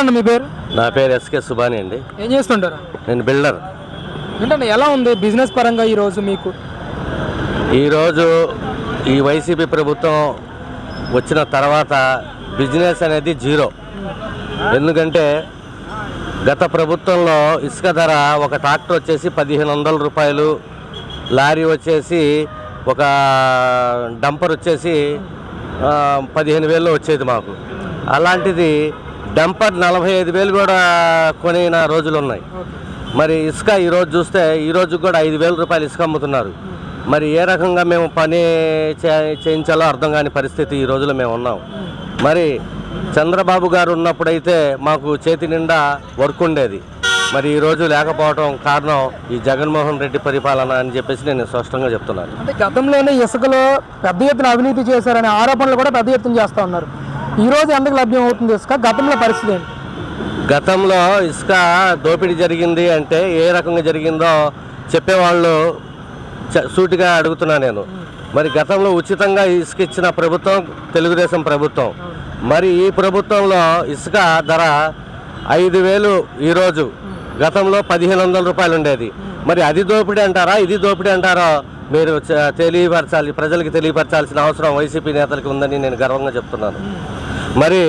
ఏంటండి మీ పేరు? నా పేరు ఎస్కే సుబాని అండి. ఏం చేస్తుంటారు? నేను బిల్డర్. ఏంటండి ఎలా ఉంది బిజినెస్ పరంగా ఈరోజు మీకు? ఈరోజు ఈ వైసీపీ ప్రభుత్వం వచ్చిన తర్వాత బిజినెస్ అనేది జీరో. ఎందుకంటే గత ప్రభుత్వంలో ఇసుక ధర ఒక ట్రాక్టర్ వచ్చేసి పదిహేను వందల రూపాయలు లారీ వచ్చేసి ఒక డంపర్ వచ్చేసి పదిహేను వేలు వచ్చేది మాకు. అలాంటిది డంపర్ నలభై ఐదు వేలు కూడా కొనిన రోజులు ఉన్నాయి. మరి ఇసుక ఈరోజు చూస్తే ఈరోజు కూడా ఐదు వేల రూపాయలు ఇసుక అమ్ముతున్నారు. మరి ఏ రకంగా మేము పని చే- చేయించాలో అర్థం కాని పరిస్థితి ఈ రోజులో మేము ఉన్నాం. మరి చంద్రబాబు గారు ఉన్నప్పుడైతే మాకు చేతి నిండా వర్క్ ఉండేది. మరి ఈ రోజు లేకపోవడం కారణం ఈ జగన్మోహన్ రెడ్డి పరిపాలన అని చెప్పేసి నేను స్పష్టంగా చెప్తున్నాను. అంటే గతంలోనే ఇసుకలో పెద్ద ఎత్తున అవినీతి చేశారనే ఆరోపణలు కూడా పెద్ద ఎత్తున చేస్తూ ఉన్నారు. ఈరోజు ఎందుకు లభ్యం అవుతుంది ఇసుక? గతంలో పరిస్థితి ఏంటి? గతంలో ఇసుక దోపిడీ జరిగింది అంటే ఏ రకంగా జరిగిందో చెప్పేవాళ్ళు చ- సూటిగా అడుగుతున్నా నేను. మరి గతంలో ఉచితంగా ఇసుక ఇచ్చిన ప్రభుత్వం తెలుగుదేశం ప్రభుత్వం. మరి ఈ ప్రభుత్వంలో ఇసుక ధర ఐదు వేలు ఈరోజు గతంలో పదిహేను వందల రూపాయలు ఉండేది. మరి అది దోపిడీ అంటారా ఇది దోపిడీ అంటారా మీరు తెలియపరచాలి ప్రజలకు తెలియపరచాల్సిన అవసరం వైసీపీ నేతలకు ఉందని నేను గర్వంగా చెప్తున్నాను. మరి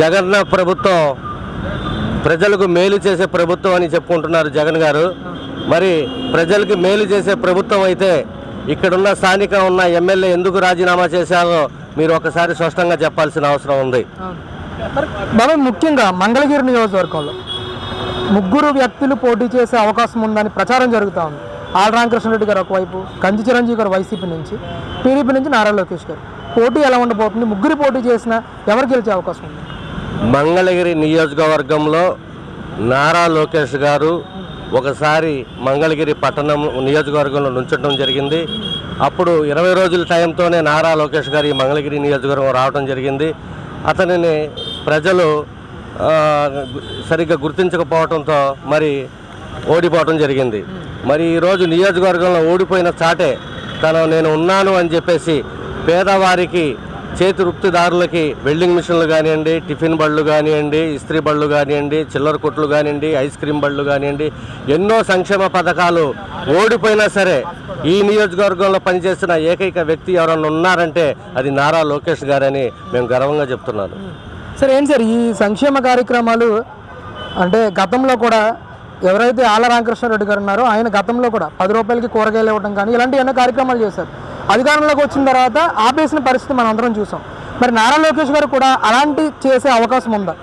జగన్ ప్రభుత్వం ప్రజలకు మేలు చేసే ప్రభుత్వం అని చెప్పుకుంటున్నారు జగన్ గారు. మరి ప్రజలకు మేలు చేసే ప్రభుత్వం అయితే ఇక్కడున్న స్థానిక ఉన్న ఎమ్మెల్యే ఎందుకు రాజీనామా చేశారో మీరు ఒకసారి స్పష్టంగా చెప్పాల్సిన అవసరం ఉంది. మరి ముఖ్యంగా మంగళగిరి నియోజకవర్గంలో ముగ్గురు వ్యక్తులు పోటీ చేసే అవకాశం ఉందని ప్రచారం జరుగుతూ ఉంది. ఆల్ రామకృష్ణారెడ్డి గారు ఒకవైపు కంది చిరంజీవి గారు వైసీపీ నుంచి టీడీపీ నుంచి నారా లోకేష్ గారు. పోటీ ఎలా ఉండబోతుంది? ముగ్గురు పోటీ చేసినా ఎవరు గెలిచే అవకాశం ఉంది? మంగళగిరి నియోజకవర్గంలో నారా లోకేష్ గారు ఒకసారి మంగళగిరి పట్టణం నియోజకవర్గంలో నుంచడం జరిగింది. అప్పుడు ఇరవై రోజుల టైంతోనే నారా లోకేష్ గారు ఈ మంగళగిరి నియోజకవర్గం రావడం జరిగింది. అతనిని ప్రజలు సరిగ్గా గుర్తించకపోవడంతో మరి ఓడిపోవడం జరిగింది. మరి ఈరోజు నియోజకవర్గంలో ఓడిపోయిన చాటే తను నేను ఉన్నాను అని చెప్పేసి పేదవారికి చేతి వృత్తిదారులకి వెల్డింగ్ మిషన్లు కానివ్వండి టిఫిన్ బళ్ళు కానివ్వండి ఇస్త్రీ బళ్ళు కానివ్వండి చిల్లర కొట్లు కానివ్వండి ఐస్ క్రీమ్ బళ్ళు కానివ్వండి ఎన్నో సంక్షేమ పథకాలు ఓడిపోయినా సరే ఈ నియోజకవర్గంలో పనిచేస్తున్న ఏకైక వ్యక్తి ఎవరన్నా ఉన్నారంటే అది నారా లోకేష్ గారని మేము గర్వంగా చెప్తున్నాను. సరే ఏంటి సార్ ఈ సంక్షేమ కార్యక్రమాలు? అంటే గతంలో కూడా ఎవరైతే ఆళ్ళ రామకృష్ణారెడ్డి గారు ఉన్నారో ఆయన గతంలో కూడా పది రూపాయలకి కూరగాయలు ఇవ్వడం కానీ ఇలాంటి ఎన్నో కార్యక్రమాలు చేశారు. అధికారంలోకి వచ్చిన తర్వాత ఆపేసిన పరిస్థితి మనం అందరం చూసాం. మరి నారా లోకేష్ గారు కూడా అలాంటి చేసే అవకాశం ఉందా?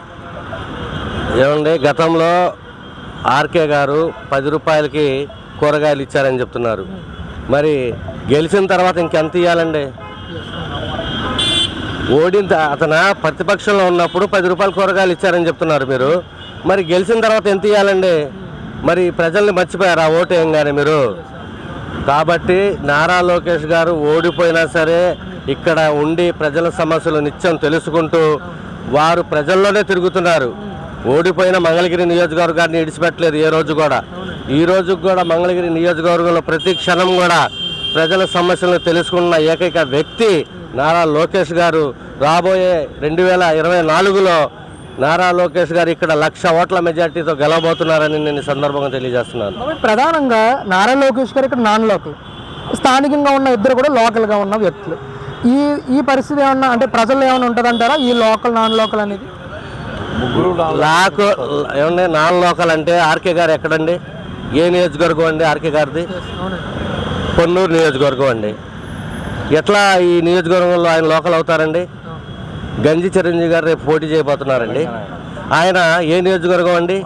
ఏమండి గతంలో ఆర్కే గారు పది రూపాయలకి కూరగాయలు ఇచ్చారని చెప్తున్నారు. మరి గెలిచిన తర్వాత ఇంకెంత ఇవ్వాలండి ఓడిన అతను ప్రతిపక్షంలో ఉన్నప్పుడు పది రూపాయలు కూరగాయలు ఇచ్చారని చెప్తున్నారు మీరు. మరి గెలిచిన తర్వాత ఎంత ఇవ్వాలండి మరి ప్రజల్ని మర్చిపోయారా? ఓటు కానీ మీరు. కాబట్టి నారా లోకేష్ గారు ఓడిపోయినా సరే ఇక్కడ ఉండి ప్రజల సమస్యలు నిత్యం తెలుసుకుంటూ వారు ప్రజల్లోనే తిరుగుతున్నారు. ఓడిపోయిన మంగళగిరి నియోజకవర్గాన్ని ఇడిచిపెట్టలేదు ఏ రోజు కూడా. ఈ రోజు కూడా మంగళగిరి నియోజకవర్గంలో ప్రతి క్షణం కూడా ప్రజల సమస్యలను తెలుసుకున్న ఏకైక వ్యక్తి నారా లోకేష్ గారు రాబోయే రెండు వేల ఇరవై నాలుగులో నారా లోకేష్ గారు ఇక్కడ లక్ష ఓట్ల మెజార్టీతో గెలవబోతున్నారని నేను ఈ సందర్భంగా తెలియజేస్తున్నాను. ప్రధానంగా నారా లోకేష్ గారు ఇక్కడ నాన్ లోకల్ స్థానికంగా ఉన్న ఇద్దరు కూడా లోకల్గా ఉన్న వ్యక్తులు. ఈ ఈ పరిస్థితి ఏమన్నా అంటే ప్రజలు ఏమైనా ఉంటుందంటారా ఈ లోకల్ నాన్ లోకల్ అనేది లాకు ఏమండి నాన్ లోకల్ అంటే ఆర్కే గారు ఎక్కడండి? ఏ నియోజకవర్గం అండి ఆర్కే గారిది? పొన్నూరు నియోజకవర్గం అండి. ఎట్లా ఈ నియోజకవర్గంలో ఆయన లోకల్ అవుతారండి? గంజి చిరంజీవి గారు రేపు పోటీ చేయబోతున్నారండి. ఆయన ఏ నియోజకవర్గం అండి?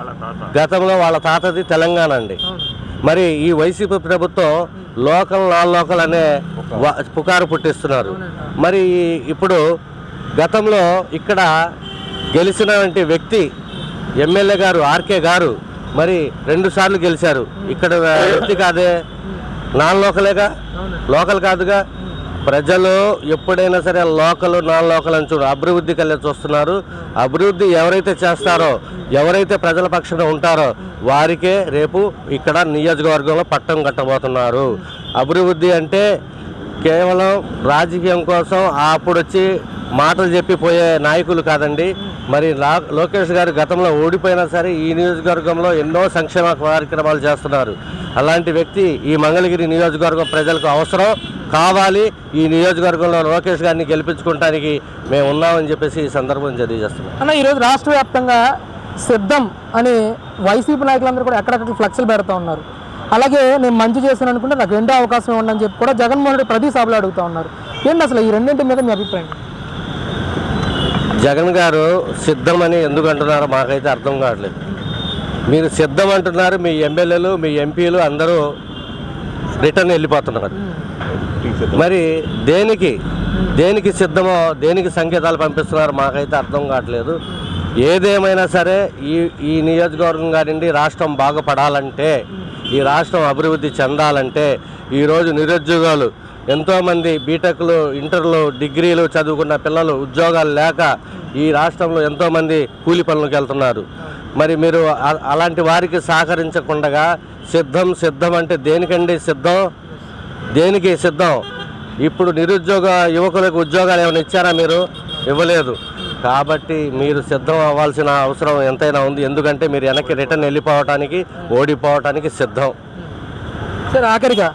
గతంలో వాళ్ళ తాతది తెలంగాణ అండి. మరి ఈ వైసీపీ ప్రభుత్వం లోకల్ నాన్ లోకల్ అనే పుకారు పుట్టిస్తున్నారు. మరి ఇప్పుడు గతంలో ఇక్కడ గెలిచినటువంటి వ్యక్తి ఎమ్మెల్యే గారు ఆర్కే గారు మరి రెండు సార్లు గెలిచారు. ఇక్కడ వ్యక్తి కాదే నాన్ లోకలేగా? లోకల్ కాదుగా? ప్రజలు ఎప్పుడైనా సరే లోకల్ నాన్ లోకల్ అని చూడు అభివృద్ధి కల్లా చూస్తున్నారు. అభివృద్ధి ఎవరైతే చేస్తారో ఎవరైతే ప్రజల పక్షాన ఉంటారో వారికే రేపు ఇక్కడ నియోజకవర్గంలో పట్టం కట్టబోతున్నారు. అభివృద్ధి అంటే కేవలం రాజకీయం కోసం అప్పుడు వచ్చి మాటలు చెప్పిపోయే నాయకులు కాదండి. మరి లా- లోకేష్ గారు గతంలో ఓడిపోయినా సరే ఈ నియోజకవర్గంలో ఎన్నో సంక్షేమ కార్యక్రమాలు చేస్తున్నారు. అలాంటి వ్యక్తి ఈ మంగళగిరి నియోజకవర్గం ప్రజలకు అవసరం. కావాలి. ఈ నియోజకవర్గంలో లోకేష్ గారిని గెలిపించుకోవడానికి మేము ఉన్నామని చెప్పేసి ఈ సందర్భం తెలియజేస్తున్నాం. అన్న ఈరోజు రాష్ట్ర వ్యాప్తంగా సిద్ధం అని వైసీపీ నాయకులందరూ కూడా ఎక్కడెక్కడ ఫ్లెక్స్లు పెడతా ఉన్నారు. అలాగే నేను మంచి చేశాను అనుకుంటే నాకు రెండో అవకాశం అని చెప్పి కూడా జగన్మోహన్ రెడ్డి ప్రతి సభలో అడుగుతా ఉన్నారు. ఏంటి అసలు ఈ రెండింటి మీద మీ అభిప్రాయం? జగన్ గారు సిద్ధమని ఎందుకు అంటున్నారో మాకైతే అర్థం కావట్లేదు. మీరు సిద్ధం అంటున్నారు మీ ఎమ్మెల్యేలు మీ ఎంపీలు అందరూ రిటర్న్ వెళ్ళిపోతున్నారు. మరి దేనికి దేనికి సిద్ధమో దేనికి సంకేతాలు పంపిస్తున్నారు మాకైతే అర్థం కావట్లేదు. ఏదేమైనా సరే ఈ ఈ నియోజకవర్గం కానివ్వండి రాష్ట్రం బాగుపడాలంటే ఈ రాష్ట్రం అభివృద్ధి చెందాలంటే ఈరోజు నిరుద్యోగాలు ఎంతోమంది బీటెక్లు ఇంటర్లు డిగ్రీలు చదువుకున్న పిల్లలు ఉద్యోగాలు లేక ఈ రాష్ట్రంలో ఎంతోమంది కూలి పనులకు వెళ్తున్నారు. మరి మీరు అలాంటి వారికి సహకరించకుండా సిద్ధం సిద్ధం అంటే దేనికండి సిద్ధం? దేనికి సిద్ధం? ఇప్పుడు నిరుద్యోగ యువకులకు ఉద్యోగాలు ఏమైనా ఇచ్చారా మీరు? ఇవ్వలేదు. కాబట్టి మీరు సిద్ధం అవ్వాల్సిన అవసరం ఎంతైనా ఉంది. ఎందుకంటే మీరు వెనక్కి రిటర్న్ వెళ్ళిపోవటానికి ఓడిపోవటానికి సిద్ధం. సరే ఆఖరిగా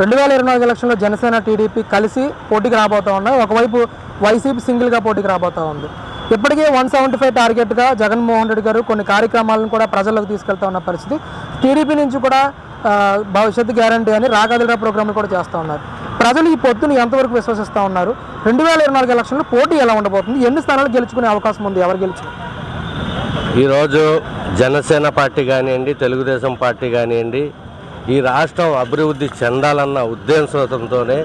రెండు వేల ఇరవై నాలుగు ఎలక్షన్లో జనసేన టీడీపీ కలిసి పోటీకి రాబోతా ఉన్నాయి ఒకవైపు వైసీపీ సింగిల్గా పోటీకి రాబోతూ ఉంది. ఇప్పటికే వన్ సెవెంటీ ఫైవ్ టార్గెట్గా జగన్మోహన్ రెడ్డి గారు కొన్ని కార్యక్రమాలను కూడా ప్రజల్లోకి తీసుకెళ్తా ఉన్న పరిస్థితి. టీడీపీ నుంచి కూడా భవిష్యత్తు గ్యారంటీ అని రాగదిరా ప్రోగ్రాంలు కూడా చేస్తూ ఉన్నారు. ప్రజలు ఈ పొత్తుని ఎంతవరకు విశ్వసిస్తూ ఉన్నారు? రెండు వేల ఇరవై నాలుగు ఎలక్షన్లో పోటీ ఎలా ఉండబోతుంది? ఎన్ని స్థానాలు గెలుచుకునే అవకాశం ఉంది? ఎవరు గెలుచుకుని ఈరోజు జనసేన పార్టీ కానివ్వండి తెలుగుదేశం పార్టీ కానివ్వండి ఈ రాష్ట్రం అభివృద్ధి చెందాలన్న ఉద్దేశంతోనే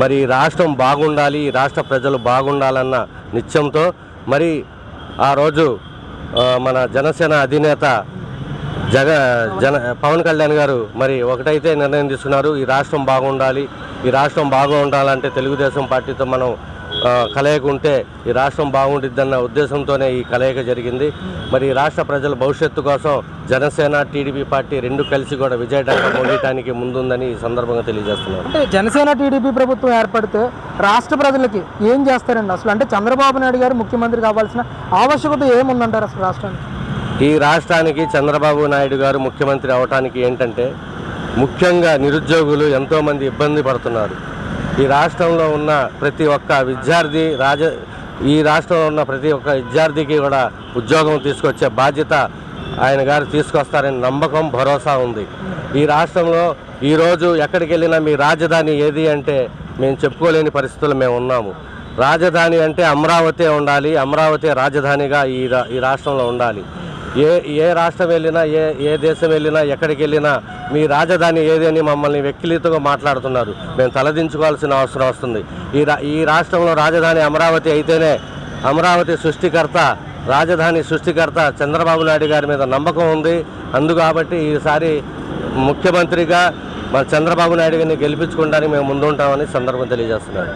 మరి ఈ రాష్ట్రం బాగుండాలి ఈ రాష్ట్ర ప్రజలు బాగుండాలన్న నిత్యంతో మరి ఆ రోజు మన జనసేన అధినేత జగ జన పవన్ కళ్యాణ్ గారు మరి ఒకటైతే నిర్ణయం తీసుకున్నారు ఈ రాష్ట్రం బాగుండాలి ఈ రాష్ట్రం బాగుండాలంటే తెలుగుదేశం పార్టీతో మనం కలయిక ఉంటే ఈ రాష్ట్రం బాగుండిద్దన్న ఉద్దేశంతోనే ఈ కలయిక జరిగింది. మరి ఈ రాష్ట్ర ప్రజల భవిష్యత్తు కోసం జనసేన టీడీపీ పార్టీ రెండు కలిసి కూడా విజయడంగా మోగటానికి ముందుందని ఈ సందర్భంగా తెలియజేస్తున్నారు అంటే జనసేన టీడీపీ ప్రభుత్వం ఏర్పడితే రాష్ట్ర ప్రజలకి ఏం చేస్తారండి అసలు? అంటే చంద్రబాబు నాయుడు గారు ముఖ్యమంత్రి కావాల్సిన ఆవశ్యకత ఏముందంటారు అసలు రాష్ట్రానికి? ఈ రాష్ట్రానికి చంద్రబాబు నాయుడు గారు ముఖ్యమంత్రి అవటానికి ఏంటంటే ముఖ్యంగా నిరుద్యోగులు ఎంతోమంది ఇబ్బంది పడుతున్నారు. ఈ రాష్ట్రంలో ఉన్న ప్రతి ఒక్క విద్యార్థి రాజ ఈ రాష్ట్రంలో ఉన్న ప్రతి ఒక్క విద్యార్థికి కూడా ఉద్యోగం తీసుకొచ్చే బాధ్యత ఆయన గారు తీసుకొస్తారని నమ్మకం భరోసా ఉంది. ఈ రాష్ట్రంలో ఈరోజు ఎక్కడికి వెళ్ళినా మీ రాజధాని ఏది అంటే మేము చెప్పుకోలేని పరిస్థితులు మేము ఉన్నాము. రాజధాని అంటే అమరావతి ఉండాలి అమరావతి రాజధానిగా ఈ ఈ రాష్ట్రంలో ఉండాలి. ఏ ఏ రాష్ట్రం వెళ్ళినా ఏ ఏ దేశం వెళ్ళినా ఎక్కడికి వెళ్ళినా మీ రాజధాని ఏది అని మమ్మల్ని వ్యక్తిగతంగా మాట్లాడుతున్నారు. మేము తలదించుకోవాల్సిన అవసరం వస్తుంది. ఈ రా ఈ రాష్ట్రంలో రాజధాని అమరావతి అయితేనే అమరావతి సృష్టికర్త రాజధాని సృష్టికర్త చంద్రబాబు నాయుడు గారి మీద నమ్మకం ఉంది. అందు కాబట్టి ఈసారి ముఖ్యమంత్రిగా మన చంద్రబాబు నాయుడు గారిని గెలిపించుకోవడానికి మేము ముందుంటామని సందర్భం తెలియజేస్తున్నారు